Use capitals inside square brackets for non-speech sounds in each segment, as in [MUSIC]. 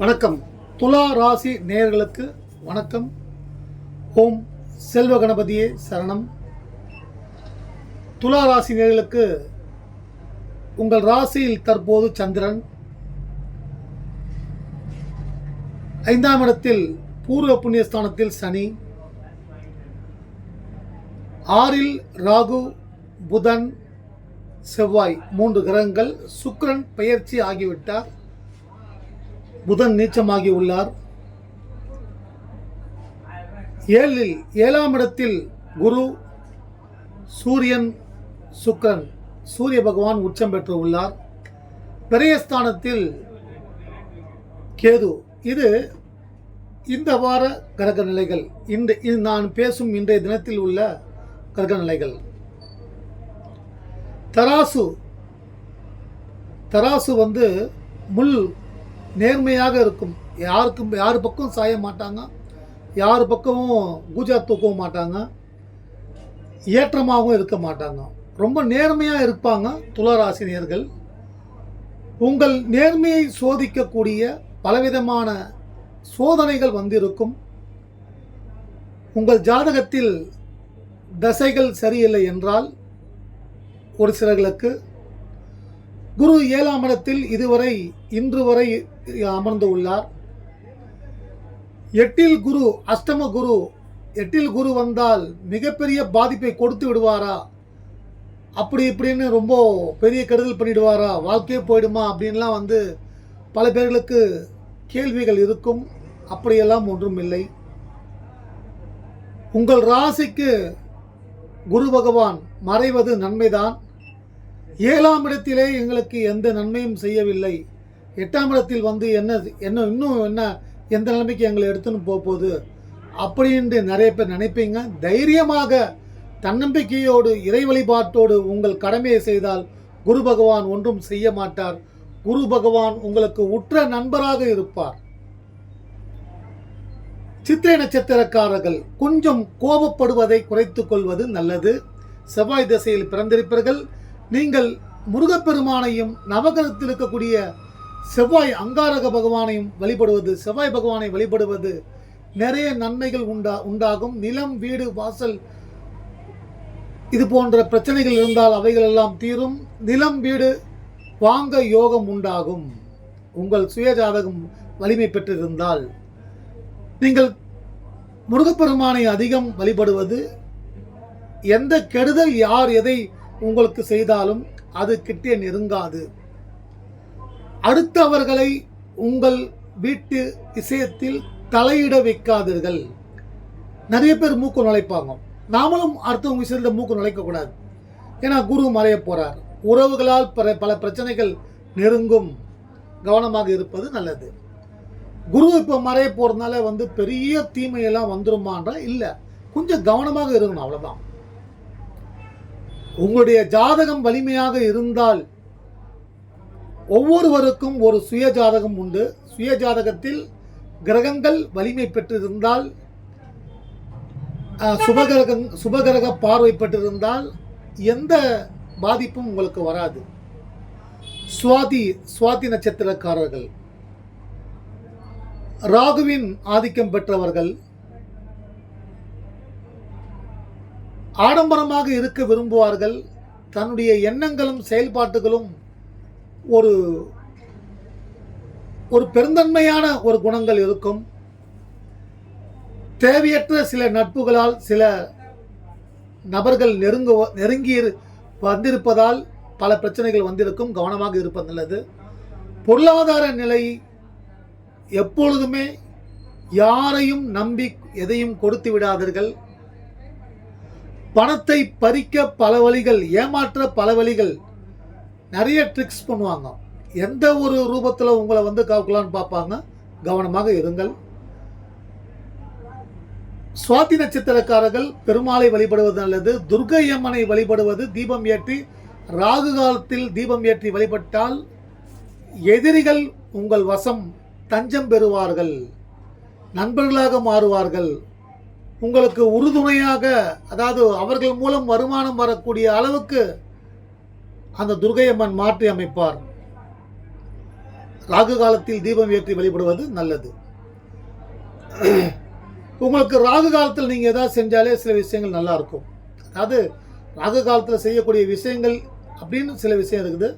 வணக்கம். துலா ராசி நேயர்களுக்கு வணக்கம். ஓம் செல்வ கணபதியே சரணம். துலா ராசி நேயர்களுக்கு உங்கள் ராசியில் தற்போது சந்திரன். ஐந்தாம் இடத்தில் பூர்வ புண்ணியஸ்தானத்தில் சனி. ஆறில் ராகு புதன் செவ்வாய் மூன்று கிரகங்கள் சுக்கரன் பெயர்ச்சி ஆகிவிட்டார். புதன் நீச்சமாகி உள்ளார். ஏழில் ஏழாம் இடத்தில் குரு சூரியன் சுக்கிரன். சூரிய பகவான் உச்சம் பெற்று உள்ளார். பெரிய ஸ்தானத்தில் கேது. இது இந்த வார கிரக நிலைகள். இந்த இது நான் பேசும் இன்றைய தினத்தில் உள்ள கிரக நிலைகள். தராசு. தராசு வந்து முள் நேர்மையாக இருக்கும். யாருக்கும் யார் பக்கம் சாய மாட்டாங்க யார் பக்கமும் பூஜா தூக்கவும் மாட்டாங்க ஏற்றமாகவும் இருக்க மாட்டாங்க. ரொம்ப நேர்மையாக இருப்பாங்க துளராசினியர்கள். உங்கள் நேர்மையை சோதிக்கக்கூடிய பலவிதமான சோதனைகள் வந்திருக்கும். உங்கள் ஜாதகத்தில் தசைகள் சரியில்லை என்றால் ஒரு சிலர்களுக்கு குரு ஏழாம் இடத்தில் இதுவரை இன்று வரை அமர்ந்து உள்ளார். எட்டில் குரு அஷ்டம குரு எட்டில் குரு வந்தால் மிகப்பெரிய பாதிப்பை கொடுத்து விடுவாரா? அப்படி இப்படின்னு ரொம்ப பெரிய கெடுதல் பண்ணிடுவாரா? வாழ்க்கையே போயிடுமா? அப்படின்லாம் வந்து பல பேர்களுக்கு கேள்விகள் இருக்கும். அப்படியெல்லாம் ஒன்றும் இல்லை உங்கள் ராசிக்கு குரு பகவான் மறைவது நன்மைதான். ஏழாம் இடத்திலே எங்களுக்கு எந்த நன்மையும் செய்யவில்லை. எட்டாம் இடத்தில் வந்து என்ன என்ன இன்னும் என்ன எந்த நிலைமைக்கு எங்களை எடுத்துன்னு போக போகுது அப்படின்ட்டு நிறைய பேர் நினைப்பீங்க. தைரியமாக தன்னம்பிக்கையோடு இறை வழிபாட்டோடு உங்கள் கடமையை செய்தால் குரு பகவான் ஒன்றும் செய்ய மாட்டார். குரு பகவான் உங்களுக்கு உற்ற நண்பராக இருப்பார். சித்திரை நட்சத்திரக்காரர்கள் கொஞ்சம் கோபப்படுவதை குறைத்துக் கொள்வது நல்லது. செவ்வாய் திசையில் பிறந்திருப்பீர்கள் நீங்கள் முருகப்பெருமானையும் நவகிரகத்தில் இருக்கக்கூடிய செவ்வாய் அங்காரக பகவானையும் வழிபடுவது செவ்வாய் பகவானை வழிபடுவது நிறைய நன்மைகள் உண்டா உண்டாகும். நிலம் வீடு வாசல் இது போன்ற பிரச்சனைகள் இருந்தால் அவைகள் எல்லாம் தீரும். நிலம் வீடு வாங்க யோகம் உண்டாகும். உங்கள் சுயஜாதகம் வலிமை பெற்றிருந்தால் நீங்கள் முருகப்பெருமானை அதிகம் வழிபடுவது. எந்த கெடுதல் யார் எதை உங்களுக்கு செய்தாலும் அது கிட்டே நெருங்காது. அடுத்தவர்களை உங்கள் வீட்டு விஷயத்தில் தலையிட வைக்காதீர்கள். நிறைய பேர் மூக்கு நுழைப்பாங்க. நாமளும் அடுத்தவங்க விஷயத்தில் மூக்கு நுழைக்கக்கூடாது. ஏன்னா குரு மறைய போகிறார் உறவுகளால் பல பல பிரச்சனைகள் நெருங்கும். கவனமாக இருப்பது நல்லது. குரு இப்போ மறைய போகிறதுனால வந்து பெரிய தீமையெல்லாம் வந்துருமான்ற இல்லை. கொஞ்சம் கவனமாக இருக்கணும் அவ்வளோதான் உங்களுடைய ஜாதகம் வலிமையாக இருந்தால் ஒவ்வொருவருக்கும் ஒரு சுய ஜாதகம் உண்டு. சுய ஜாதகத்தில் கிரகங்கள் வலிமை பெற்றிருந்தால் சுபகிரகங் சுபகிரகம் சுபகிரக பார்வை பெற்றிருந்தால் எந்த பாதிப்பும் உங்களுக்கு வராது. சுவாதி சுவாதி நட்சத்திரக்காரர்கள் ராகுவின் ஆதிக்கம் பெற்றவர்கள் ஆடம்பரமாக இருக்க விரும்புவார்கள். தன்னுடைய எண்ணங்களும் செயல்பாட்டுகளும் ஒரு ஒரு பெருந்தன்மையான ஒரு குணங்கள் இருக்கும். தேவையற்ற சில நட்புகளால் சில நபர்கள் நெருங்க நெருங்கி வந்திருப்பதால் பல பிரச்சனைகள் வந்திருக்கும். கவனமாக இருப்பது நல்லது. பொருளாதார நிலை எப்பொழுதுமே யாரையும் நம்பி எதையும் கொடுத்து விடாதீர்கள். பணத்தை பறிக்க பல வழிகள் ஏமாற்ற பல வழிகள். நிறைய ட்ரிக்ஸ் பண்ணுவாங்க. எந்த ஒரு ரூபத்தில் உங்களை வந்து காக்கலான்னு பார்ப்பாங்க கவனமாக இருங்கள். சுவாதி நட்சத்திரக்காரர்கள் பெருமாளை வழிபடுவது நல்லது துர்கை அம்மனை வழிபடுவது தீபம் ஏற்றி ராகு காலத்தில் தீபம் ஏற்றி வழிபட்டால் எதிரிகள் உங்கள் வசம் தஞ்சம் பெறுவார்கள் நண்பர்களாக மாறுவார்கள். உங்களுக்கு உறுதுணையாக அதாவது அவர்கள் மூலம் வருமானம் வரக்கூடிய அளவுக்கு அந்த துர்கை அம்மன் மாற்றி அமைப்பார். ராகு காலத்தில் தீபம் ஏற்றி வழிபடுவது நல்லது. உங்களுக்கு ராகு காலத்தில் நீங்கள் எதாவது செஞ்சாலே சில விஷயங்கள் நல்லா இருக்கும். அதாவது ராகு காலத்தில் செய்யக்கூடிய விஷயங்கள் அப்படின்னு சில விஷயம் இருக்குது.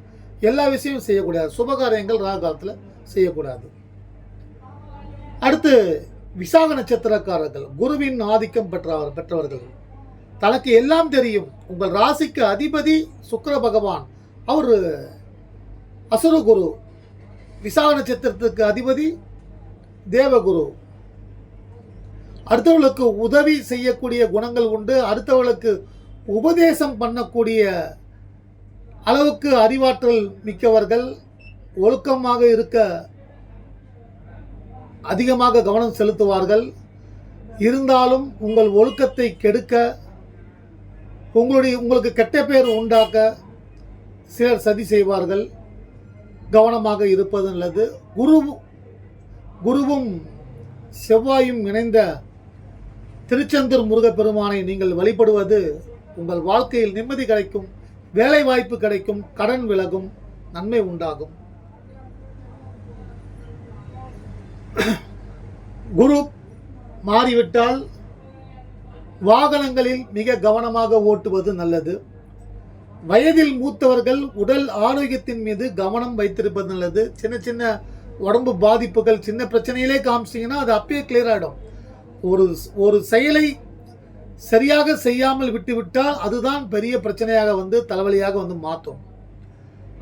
எல்லா விஷயமும் செய்யக்கூடாது. சுபகாரியங்கள் ராகு காலத்தில் செய்யக்கூடாது. அடுத்து விசாக நட்சத்திரக்காரர்கள் குருவின் ஆதிக்கம் பெற்றவர் பெற்றவர்கள். தனக்கு எல்லாம் தெரியும். உங்கள் ராசிக்கு அதிபதி சுக்கர பகவான். அவர் அசுரகுரு விசாக நட்சத்திரத்துக்கு அதிபதி தேவகுரு. அடுத்தவர்களுக்கு உதவி செய்யக்கூடிய குணங்கள் உண்டு. அடுத்தவர்களுக்கு உபதேசம் பண்ணக்கூடிய அளவுக்கு அறிவாற்றல் மிக்கவர்கள். ஒழுக்கமாக இருக்க அதிகமாக கவனம் செலுத்துவார்கள். இருந்தாலும் உங்கள் ஒழுக்கத்தை கெடுக்க உங்களுடைய உங்களுக்கு கெட்ட பேர் உண்டாக்க சிலர் சதி செய்வார்கள். கவனமாக இருப்பது நல்லது. குரு குருவும் செவ்வாயும் இணைந்த திருச்செந்தூர் முருகப்பெருமானை நீங்கள் வழிபடுவது உங்கள் வாழ்க்கையில் நிம்மதி கிடைக்கும் வேலை வாய்ப்பு கிடைக்கும் கடன் விலகும் நன்மை உண்டாகும். [COUGHS] குரு மாறிவிட்டால் வாகனங்களில் மிக கவனமாக ஓட்டுவது நல்லது. வயதில் மூத்தவர்கள் உடல் ஆரோக்கியத்தின் மீது கவனம் வைத்திருப்பது நல்லது. சின்ன சின்ன உடம்பு பாதிப்புகள் சின்ன பிரச்சனையிலே காமிச்சிங்கன்னா அது அப்பயே கிளியர் ஆகிடும் ஒரு ஒரு செயலை சரியாக செய்யாமல் விட்டுவிட்டால் அதுதான் பெரிய பிரச்சனையாக வந்து தலைவலியாக வந்து மாற்றும்.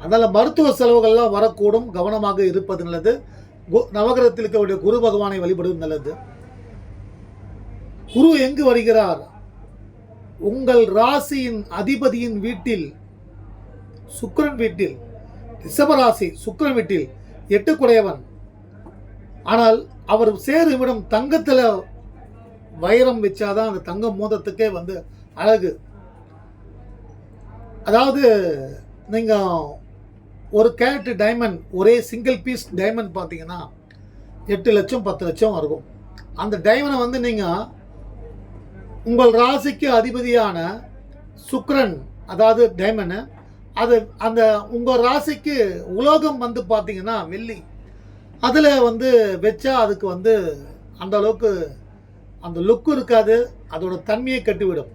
அதனால் மருத்துவ செலவுகள்லாம் வரக்கூடும். கவனமாக இருப்பது நல்லது. நவகிரகத்தில் இருக்கக்கூடிய குரு பகவானை வழிபடுவது நல்லது. குரு எங்கு வருகிறார்? உங்கள் ராசியின் அதிபதியின் வீட்டில் சுக்கரன் வீட்டில் ரிஷபராசி சுக்கரன் வீட்டில் எட்டுக்குடையவன். ஆனால் அவர் சேரும் இடம் தங்கத்தில் வைரம் வச்சாதான் அந்த தங்க மோதத்துக்கே வந்து அழகு. அதாவது நீங்கள் ஒரு கேரட் டைமண்ட் ஒரே சிங்கிள் பீஸ் டைமண்ட் பார்த்தீங்கன்னா எட்டு லட்சம் பத்து லட்சம் இருக்கும் அந்த டைமண்டை வந்து நீங்கள் உங்கள் ராசிக்கு அதிபதியான சுக்ரன் அதாவது டைமண்டு அது அந்த உங்கள் ராசிக்கு உலோகம் வந்து பார்த்தீங்கன்னா வெள்ளி. அதில் வந்து வச்சா அதுக்கு வந்து அந்த அளவுக்கு அந்த லுக்கு இருக்காது அதோட தன்மையை கட்டிவிடும்.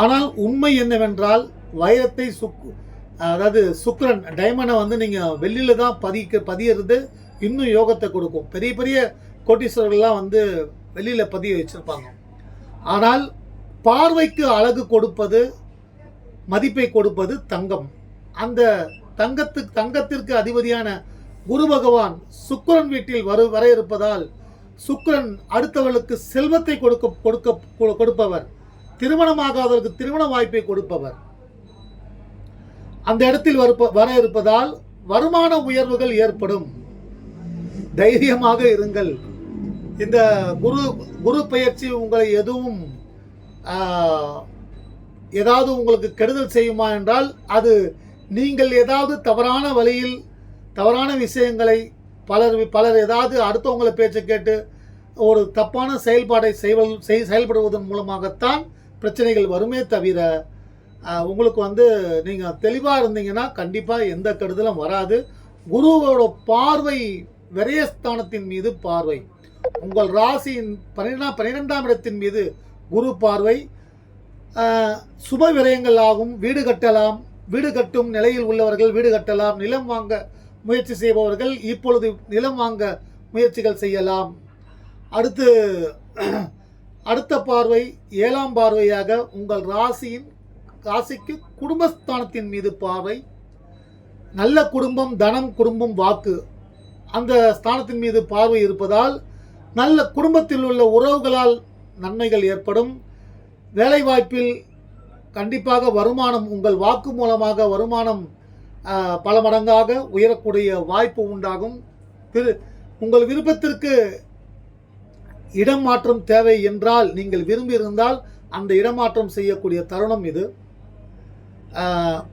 ஆனால் உண்மை என்னவென்றால் வைரத்தை சுக்கு அதாவது சுக்கரன் டைமண்டை வந்து நீங்கள் வெளியில் தான் பதிக்க பதியறது இன்னும் யோகத்தை கொடுக்கும். பெரிய பெரிய கோட்டீஸ்வரர்கள்லாம் வந்து வெளியில் பதிய வச்சுருப்பாங்க. ஆனால் பார்வைக்கு அழகு கொடுப்பது மதிப்பை கொடுப்பது தங்கம். அந்த தங்கத்துக்கு தங்கத்திற்கு அதிபதியான குரு பகவான் சுக்கரன் வீட்டில் வரு வர இருப்பதால் சுக்கிரன் அடுத்தவர்களுக்கு செல்வத்தை கொடுக்க கொடுக்க கொ- கொடுப்பவர். திருமணமாகாதவருக்கு திருமண வாய்ப்பை கொடுப்பவர். அந்த இடத்தில் வருப்ப வர இருப்பதால் வருமான உயர்வுகள் ஏற்படும். தைரியமாக இருங்கள். இந்த குரு குரு பயிற்சி உங்களை எதுவும் ஏதாவது உங்களுக்கு கெடுதல் செய்யுமா என்றால் அது நீங்கள் ஏதாவது தவறான வழியில் தவறான விஷயங்களை பலர் பலர் ஏதாவது அடுத்தவங்களை பேச்சை கேட்டு ஒரு தப்பான செயல்பாடை செய்வல் செய் செயல்படுவதன் மூலமாகத்தான் பிரச்சனைகள் வருமே தவிர உங்களுக்கு வந்து நீங்கள் தெளிவாக இருந்தீங்கன்னா கண்டிப்பாக எந்த கெடுதலும் வராது. குருவோட பார்வை விரயஸ்தானத்தின் மீது பார்வை. உங்கள் ராசியின் பன்னிரெண்டாம் பன்னிரெண்டாம் இடத்தின் மீது குரு பார்வை. சுப விரயங்கள் ஆகும். வீடு கட்டலாம். வீடு கட்டும் நிலையில் உள்ளவர்கள் வீடு கட்டலாம். நிலம் வாங்க முயற்சி செய்பவர்கள் இப்பொழுது நிலம் வாங்க முயற்சிகள் செய்யலாம். அடுத்து அடுத்த பார்வை ஏழாம் பார்வையாக உங்கள் ராசியின் ராசிக்கு குடும்பஸ்தானத்தின் மீது பார்வை. நல்ல குடும்பம் தனம் குடும்பம் வாக்கு. அந்த ஸ்தானத்தின் மீது பார்வை இருப்பதால் நல்ல குடும்பத்தில் உள்ள உறவுகளால் நன்மைகள் ஏற்படும். வேலைவாய்ப்பில் கண்டிப்பாக வருமானம் உங்கள் வாக்கு மூலமாக வருமானம் பல மடங்காக உயரக்கூடிய வாய்ப்பு உண்டாகும். திரு உங்கள் விருப்பத்திற்கு இடம் மாற்றம் தேவை என்றால் நீங்கள் விரும்பியிருந்தால் அந்த இடமாற்றம் செய்யக்கூடிய தருணம் இது.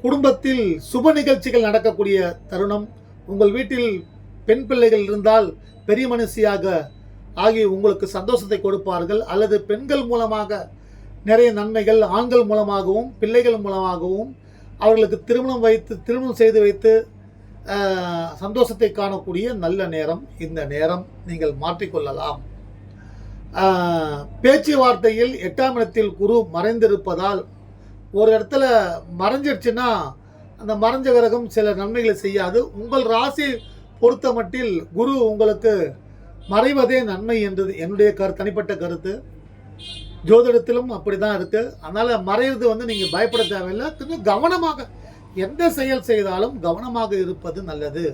குடும்பத்தில் சுப நிகழ்ச்சிகள் நடக்கக்கூடிய தருணம். உங்கள் வீட்டில் பெண் பிள்ளைகள் இருந்தால் பெரிய மனுஷியாக ஆகி உங்களுக்கு சந்தோஷத்தை கொடுப்பார்கள். அல்லது பெண்கள் மூலமாக நிறைய நன்மைகள் ஆண்கள் மூலமாகவும் பிள்ளைகள் மூலமாகவும் அவர்களுக்கு திருமணம் வைத்து திருமணம் செய்து வைத்து சந்தோஷத்தை காணக்கூடிய நல்ல நேரம். இந்த நேரம் நீங்கள் மாற்றிக்கொள்ளலாம். பேச்சுவார்த்தையில் எட்டாம் இடத்தில் குரு மறைந்திருப்பதால் ஒரு இடத்துல மறைஞ்சிடுச்சுன்னா அந்த மறைஞ்ச கிரகம் சில நன்மைகளை செய்யாது. உங்கள் ராசி பொறுத்த மட்டில் குரு உங்களுக்கு மறைவதே நன்மை என்றது என்னுடைய கரு தனிப்பட்ட கருத்து. ஜோதிடத்திலும் அப்படி தான் இருக்குது அதனால் மறைவது வந்து நீங்கள் பயப்பட தேவையில்லை. கொஞ்சம் கவனமாக எந்த செயல் செய்தாலும் கவனமாக இருப்பது நல்லது.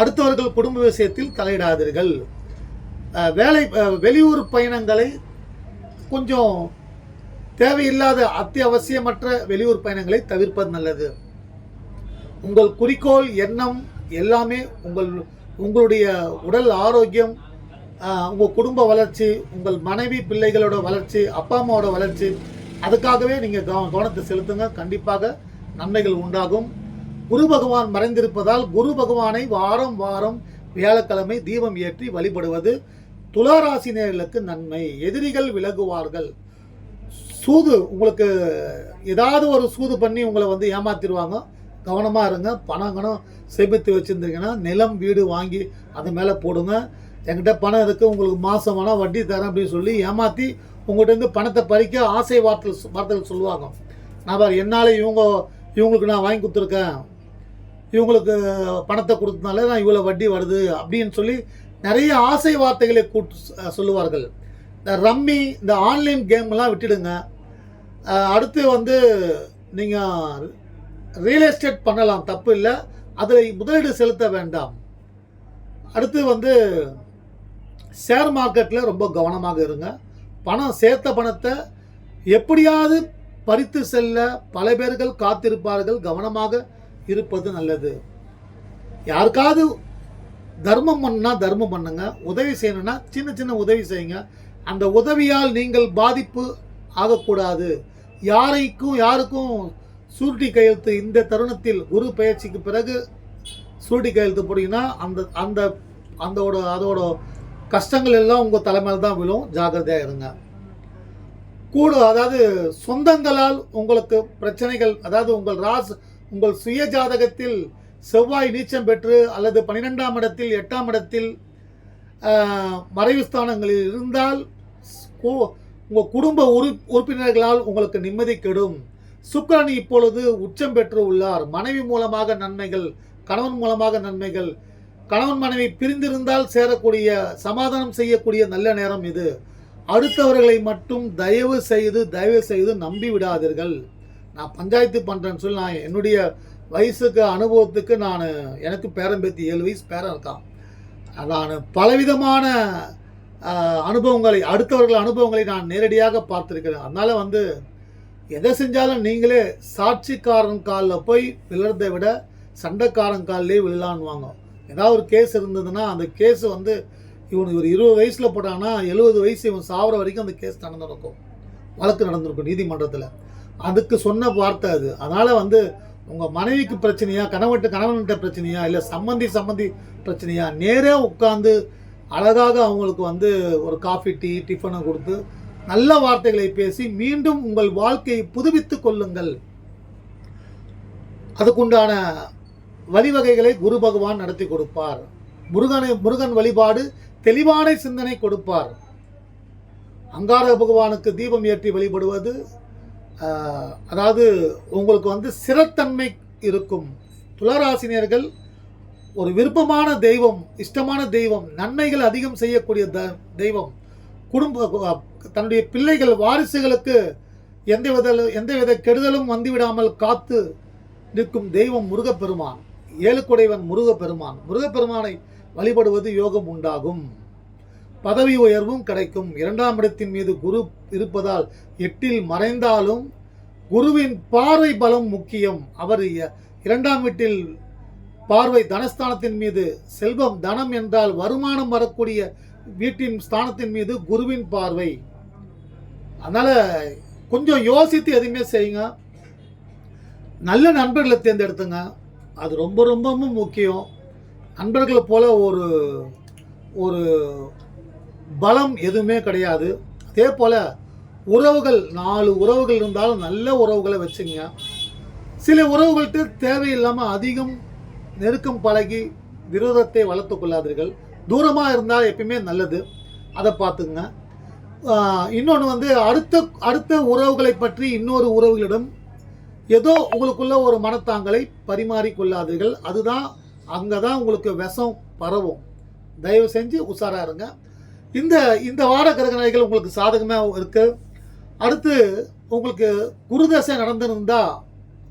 அடுத்தவர்கள் குடும்ப விஷயத்தில் தலையிடாதீர்கள். வேலை வெளியூர் பயணங்களை கொஞ்சம் தேவையில்லாத அத்தியாவசியமற்ற வெளியூர் பயணங்களை தவிர்ப்பது நல்லது. உங்கள் குறிக்கோள் எண்ணம் எல்லாமே உங்கள் உங்களுடைய உடல் ஆரோக்கியம் உங்கள் குடும்ப வளர்ச்சி உங்கள் மனைவி பிள்ளைகளோட வளர்ச்சி அப்பா அம்மாவோட வளர்ச்சி அதுக்காகவே நீங்கள் கவ கவனத்தை செலுத்துங்க. கண்டிப்பாக நன்மைகள் உண்டாகும். குரு பகவான் மறைந்திருப்பதால் குரு பகவானை வாரம் வாரம் வியாழக்கிழமை தீபம் ஏற்றி வழிபடுவது துளாராசினியர்களுக்கு நன்மை. எதிரிகள் விலகுவார்கள். சூது உங்களுக்கு ஏதாவது ஒரு சூது பண்ணி உங்களை வந்து ஏமாத்திடுவாங்க. கவனமாக இருங்க. பணம் கணம் சேமித்து வச்சுருந்தீங்கன்னா நிலம் வீடு வாங்கி அது மேலே போடுங்க. என்கிட்ட பணம் இருக்குது உங்களுக்கு மாதம் வேணால் வட்டி தரேன் அப்படின்னு சொல்லி ஏமாற்றி உங்கள்கிட்ட பணத்தை பறிக்க ஆசை வார்த்தை வார்த்தைகள் சொல்லுவாங்க. நான் பாரு என்னால் இவங்க இவங்களுக்கு நான் வாங்கி கொடுத்துருக்கேன். இவங்களுக்கு பணத்தை கொடுத்தனால நான் இவ்வளோ வட்டி வருது அப்படின்னு சொல்லி நிறைய ஆசை வார்த்தைகளை கூட்டு சொல்லுவார்கள். இந்த ரம்மி இந்த ஆன்லைன் கேம்லாம் விட்டுடுங்க. அடுத்து வந்து நீங்கள் ரியல் எஸ்டேட் பண்ணலாம் தப்பு இல்லை. அதில் முதலீடு செலுத்த வேண்டாம். அடுத்து வந்து ஷேர் மார்க்கெட்டில் ரொம்ப கவனமாக இருங்க. பணம் சேர்த்த பணத்தை எப்படியாவது பறித்து செல்ல பல பேர்கள் காத்திருப்பார்கள். கவனமாக இருப்பது நல்லது. யாருக்காவது தர்மம் பண்ணால் தர்மம் பண்ணுங்க. உதவி செய்யணும்னா சின்ன சின்ன உதவி செய்யுங்க. அந்த உதவியால் நீங்கள் பாதிப்பு ஆகக்கூடாது. யாரைக்கும் யாருக்கும் சூட்டி கையெழுத்து இந்த தருணத்தில் குரு பயிற்சிக்கு பிறகு சூட்டி கையெழுத்து போட்டிங்கன்னா அந்த அந்த அந்தோட அதோட கஷ்டங்கள் எல்லாம் உங்கள் தலைமையில் தான் விழும். ஜாகிரதையாக இருங்க. கூட அதாவது சொந்தங்களால் உங்களுக்கு பிரச்சனைகள் அதாவது உங்கள் ராஸ் உங்கள் சுய ஜாதகத்தில் செவ்வாய் நீச்சம் பெற்று அல்லது பன்னிரெண்டாம் இடத்தில் எட்டாம் இடத்தில் மறைவு ஸ்தானங்களில் இருந்தால் கு- உங்கள் குடும்ப உறு உறுப்பினர்களால் உங்களுக்கு நிம்மதி கெடும். சுக்கரன் இப்பொழுது உச்சம் பெற்று உள்ளார். மனைவி மூலமாக நன்மைகள் கணவன் மூலமாக நன்மைகள். கணவன் மனைவி பிரிந்திருந்தால் சேரக்கூடிய சமாதானம் செய்யக்கூடிய நல்ல நேரம் இது. அடுத்தவர்களை மட்டும் தயவு செய்து தயவு செய்து நம்பி விடாதீர்கள். நான் பஞ்சாயத்து பண்ணுறேன்னு சொல்லி நான் என்னுடைய வயசுக்கு அனுபவத்துக்கு நான் எனக்கு பேரம்பேத்தி ஏழு வயசு பேரன் இருக்கான். நான் பலவிதமான அனுபவங்களை அடுத்தவர்கள் அனுபவங்களை நான் நேரடியாக பார்த்துருக்கிறேன். அதனால் வந்து எதை செஞ்சாலும் நீங்களே சாட்சிக்காரன் காலில் போய் விழுறதை விட சண்டைக்காரன் காலிலே விழலான்வாங்க ஏதாவது ஒரு கேஸ் இருந்ததுன்னா அந்த கேஸ் வந்து இவனுக்கு ஒரு இருபது வயசில் போட்டான்னா எழுபது வயசு இவன் சாவர வரைக்கும் அந்த கேஸ் நடந்திருக்கும். வழக்கு நடந்திருக்கும் நீதிமன்றத்தில். அதுக்கு சொன்ன வார்த்தை அது. அதனால் வந்து உங்கள் மனைவிக்கு பிரச்சனையா கணவன்கிட்ட கணவன்கிட்ட பிரச்சனையா இல்லை சம்மந்தி சம்மந்தி பிரச்சனையா நேரே உட்காந்து அழகாக அவங்களுக்கு வந்து ஒரு காஃபி டீ டிஃபனை கொடுத்து நல்ல வார்த்தைகளை பேசி மீண்டும் உங்கள் வாழ்க்கையை புதுப்பித்துக் கொள்ளுங்கள். அதுக்குண்டான வழிவகைகளை குரு பகவான் நடத்தி கொடுப்பார். முருகனை முருகன் வழிபாடு தெளிவான சிந்தனை கொடுப்பார். அங்கார பகவானுக்கு தீபம் ஏற்றி வழிபடுவது அதாவது உங்களுக்கு வந்து சிறத்தன்மை இருக்கும். துளராசினியர்கள் ஒரு விருப்பமான தெய்வம் இஷ்டமான தெய்வம் நன்மைகள் அதிகம் செய்யக்கூடிய த தெய்வம் குடும்ப தன்னுடைய பிள்ளைகள் வாரிசுகளுக்கு எந்த எந்தவித எந்தவித கெடுதலும் வந்துவிடாமல் காத்து நிற்கும் தெய்வம் முருகப்பெருமான் ஏழுக்குடைவன் முருகப்பெருமான். முருகப்பெருமானை வழிபடுவது யோகம் உண்டாகும். பதவி உயர்வும் கிடைக்கும். இரண்டாம் இடத்தின் மீது குரு இருப்பதால் எட்டில் மறைந்தாலும் குருவின் பார்வை பலம் முக்கியம். அவர் இரண்டாம் வீட்டில் பார்வை தனஸ்தானத்தின் மீது செல்வம் தனம் என்றால் வருமானம் வரக்கூடிய வீட்டின் ஸ்தானத்தின் மீது குருவின் பார்வை. அதனால் கொஞ்சம் யோசித்து எதுவுமே செய்யுங்க. நல்ல நண்பர்களை தேர்ந்தெடுத்துங்க. அது ரொம்ப ரொம்பவும் முக்கியம். நண்பர்களை போல ஒரு ஒரு பலம் எதுவுமே கிடையாது. அதே போல் உறவுகள் நாலு உறவுகள் இருந்தாலும் நல்ல உறவுகளை வச்சுங்க. சில உறவுகள்கிட்ட தேவையில்லாமல் அதிகம் நெருக்கம் பழகி விரோதத்தை வளர்த்து கொள்ளாதீர்கள். தூரமாக இருந்தால் எப்பயுமே நல்லது. அதை பார்த்துங்க இன்னொன்று வந்து அடுத்த அடுத்த உறவுகளை பற்றி இன்னொரு உறவுகளிடம் ஏதோ உங்களுக்குள்ள ஒரு மனத்தாங்களை பரிமாறிக்கொள்ளாதீர்கள் அதுதான் அங்கே தான் உங்களுக்கு விஷம் பரவும். தயவு செஞ்சு உஷாராக இருங்க. இந்த இந்த வார கிரகணைகள் உங்களுக்கு சாதகமாக இருக்குது அடுத்து உங்களுக்கு குருதசை நடந்திருந்தால்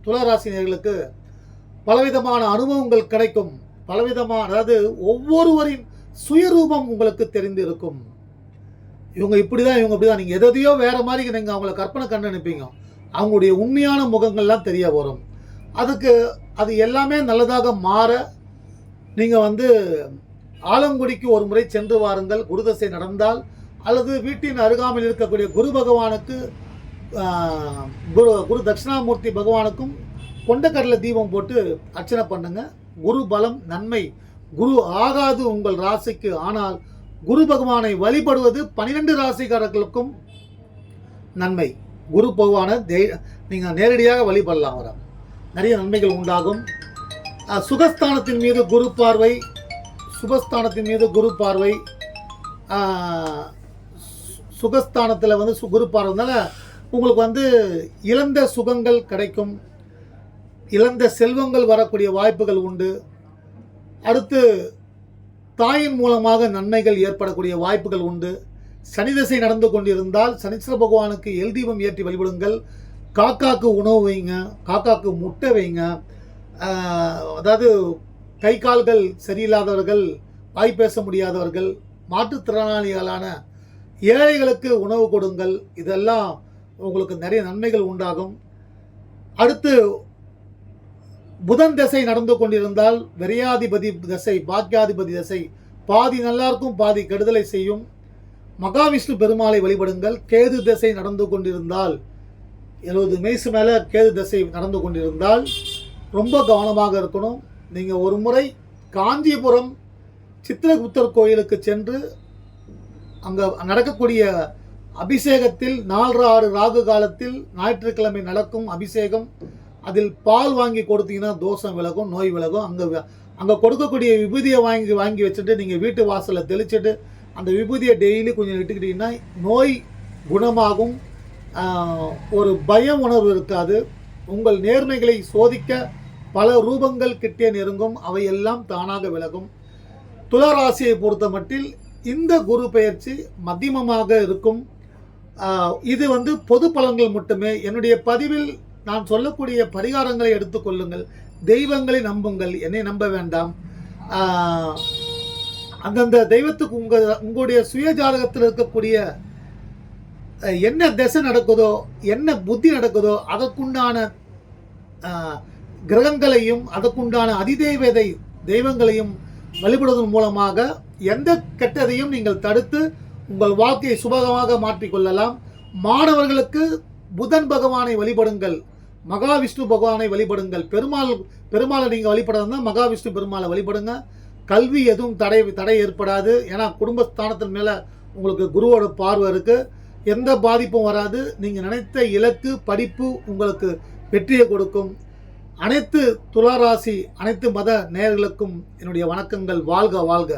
துளராசினியர்களுக்கு பலவிதமான அனுபவங்கள் கிடைக்கும். பலவிதமான அதாவது ஒவ்வொருவரின் சுயரூபம் உங்களுக்கு தெரிந்திருக்கும். இவங்க இப்படி தான் இவங்க இப்படி தான் நீங்கள் எதையோ வேறு மாதிரி நீங்கள் அவங்கள கற்பனை கண்டு நினைப்பீங்க. அவங்களுடைய உண்மையான முகங்கள்லாம் தெரிய வரும். அதுக்கு அது எல்லாமே நல்லதாக மாற நீங்கள் வந்து ஆலங்குடிக்கு ஒரு முறை சென்று வாருங்கள். குருதசை நடந்தால் அல்லது வீட்டின் அருகாமையில் இருக்கக்கூடிய குரு பகவானுக்கு குரு குரு தட்சிணாமூர்த்தி பகவானுக்கும் கொண்டக்கடலை தீபம் போட்டு அர்ச்சனை பண்ணுங்க. குரு பலம் நன்மை. குரு ஆகாது உங்கள் ராசிக்கு. ஆனால் குரு பகவானை வழிபடுவது பனிரெண்டு ராசிக்காரர்களுக்கும் நன்மை. குரு பகவானை தே நீங்கள் நேரடியாக வழிபடலாம் வர நிறைய நன்மைகள் உண்டாகும். சுகஸ்தானத்தின் மீது குரு பார்வை. சுகஸ்தானத்தின் மீது குரு பார்வை. சு- சுகஸ்தானத்தில் வந்து சு- குரு பார்வைனால உங்களுக்கு வந்து இழந்த சுகங்கள் கிடைக்கும். இழந்த செல்வங்கள் வரக்கூடிய வாய்ப்புகள் உண்டு. அடுத்து தாயின் மூலமாக நன்மைகள் ஏற்படக்கூடிய வாய்ப்புகள் உண்டு. சனி திசை நடந்து கொண்டிருந்தால் சனீஸ்வர பகவானுக்கு எல் தீபம் ஏற்றி வழிபடுங்கள். காக்காக்கு உணவு வைங்க காக்காக்கு முட்டை வைங்க. அதாவது கை கால்கள் சரியில்லாதவர்கள் வாய் பேச முடியாதவர்கள் மாற்றுத்திறனாளிகளான ஏழைகளுக்கு உணவு கொடுங்கள். இதெல்லாம் உங்களுக்கு நிறைய நன்மைகள் உண்டாகும். அடுத்து புதன் திசை நடந்து கொண்டிருந்தால் விரையாதிபதி திசை பாக்கியாதிபதி திசை. பாதி நல்லாருக்கும் பாதி கெடுதலை செய்யும். மகாவிஷ்ணு பெருமாளை வழிபடுங்கள். கேது திசை நடந்து கொண்டிருந்தால் எழுபது மெய்சு மேலே கேது திசை நடந்து கொண்டிருந்தால் ரொம்ப கவனமாக இருக்கணும். நீங்கள் ஒரு முறை காஞ்சிபுரம் சித்திரகுப்தர் கோயிலுக்கு சென்று அங்கே நடக்கக்கூடிய அபிஷேகத்தில் நாலு ஆறு ராகு காலத்தில் ஞாயிற்றுக்கிழமை நடக்கும் அபிஷேகம் அதில் பால் வாங்கி கொடுத்தீங்கன்னா தோஷம் விலகும் நோய் விலகும். அங்கே அங்கே கொடுக்கக்கூடிய விபூதியை வாங்கி வாங்கி வச்சுட்டு நீங்கள் வீட்டு வாசலில் தெளிச்சுட்டு அந்த விபூதியை டெய்லி கொஞ்சம் இட்டுக்கிட்டீங்கன்னா நோய் குணமாகும். ஒரு பயம் உணர்வு இருக்காது. உங்கள் நேர்மைகளை சோதிக்க பல ரூபங்கள் கிட்டே நெருங்கும். அவையெல்லாம் தானாக விலகும். துளராசியை பொறுத்த மட்டில் இந்த குரு பெயர்ச்சி மத்தியமமாக இருக்கும். இது வந்து பொது பலன்கள் மட்டுமே. என்னுடைய பதிவில் நான் சொல்லக்கூடிய பரிகாரங்களை எடுத்துக்கொள்ளுங்கள் தெய்வங்களை நம்புங்கள். என்னை நம்ப வேண்டாம். அந்தந்த தெய்வத்துக்கு உங்கள் உங்களுடைய சுய ஜாதகத்தில் இருக்கக்கூடிய என்ன திசை நடக்குதோ என்ன புத்தி நடக்குதோ அதற்குண்டான கிரகங்களையும் அதற்குண்டான அதிதெய்வதை தெய்வங்களையும் வழிபடுவதன் மூலமாக எந்த கெட்டதையும் நீங்கள் தடுத்து உங்கள் வாழ்க்கையை சுபகமாக மாற்றிக்கொள்ளலாம் மாணவர்களுக்கு புதன் பகவானை வழிபடுங்கள். மகாவிஷ்ணு பகவானை வழிபடுங்கள். பெருமாள் பெருமாளை நீங்கள் வழிபடுறதுனா மகாவிஷ்ணு பெருமாளை வழிபடுங்க. கல்வி எதுவும் தடை தடை ஏற்படாது. ஏன்னா குடும்பஸ்தானத்தின் மேலே உங்களுக்கு குருவோட பார்வை இருக்குது எந்த பாதிப்பும் வராது. நீங்கள் நினைத்த இலக்கு படிப்பு உங்களுக்கு வெற்றியை கொடுக்கும். அனைத்து துளாராசி அனைத்து மத நேர்களுக்கும் என்னுடைய வணக்கங்கள். வாழ்க வாழ்க.